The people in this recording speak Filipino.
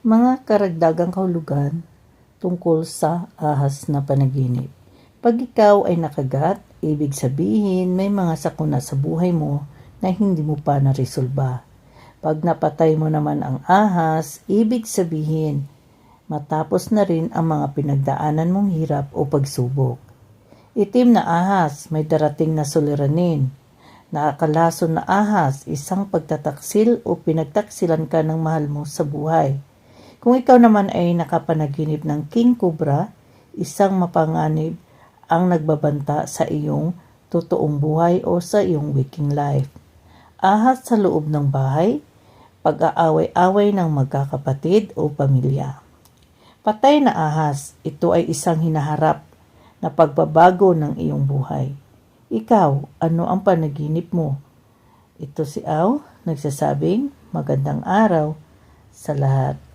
Mga karagdagang kahulugan tungkol sa ahas na panaginip. Pag ikaw ay nakagat, ibig sabihin may mga sakuna sa buhay mo na hindi mo pa naresolba. Pag napatay mo naman ang ahas, ibig sabihin matapos na rin ang mga pinagdaanan mong hirap o pagsubok. Itim na ahas, may darating na suliranin. Nakakalaso na ahas, isang pagtataksil o pinagtaksilan ka ng mahal mo sa buhay. Kung ikaw naman ay nakapanaginip ng king cobra, isang mapanganib ang nagbabanta sa iyong totoong buhay o sa iyong waking life. Ahas sa loob ng bahay, pag-aaway-away ng magkakapatid o pamilya. Patay na ahas, ito ay isang hinaharap na pagbabago ng iyong buhay. Ikaw, ano ang panaginip mo? Ito si Aw, nagsasabing magandang araw sa lahat.